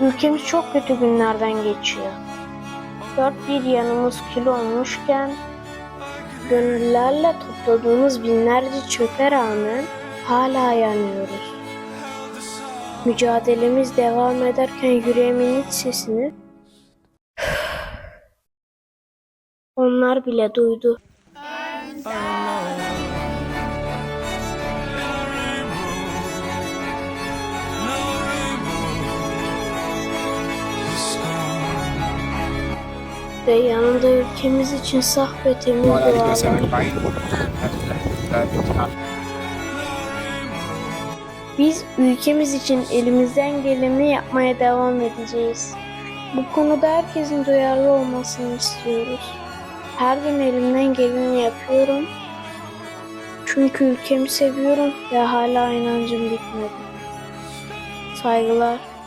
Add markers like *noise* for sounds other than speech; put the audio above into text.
Ülkemiz çok kötü günlerden geçiyor. Dört bir yanımız kül olmuşken gönüllerle topladığımız binlerce çöpe rağmen hala yanıyoruz. Mücadelemiz devam ederken yüreğimin iç sesini *sighs* onlar bile duydu. Ve yanında ülkemiz için saf ve temiz dualar. Biz ülkemiz için elimizden geleni yapmaya devam edeceğiz. Bu konuda herkesin duyarlı olmasını istiyoruz. Her gün elimden geleni yapıyorum. Çünkü ülkemi seviyorum ve hala inancım bitmedi. Saygılar.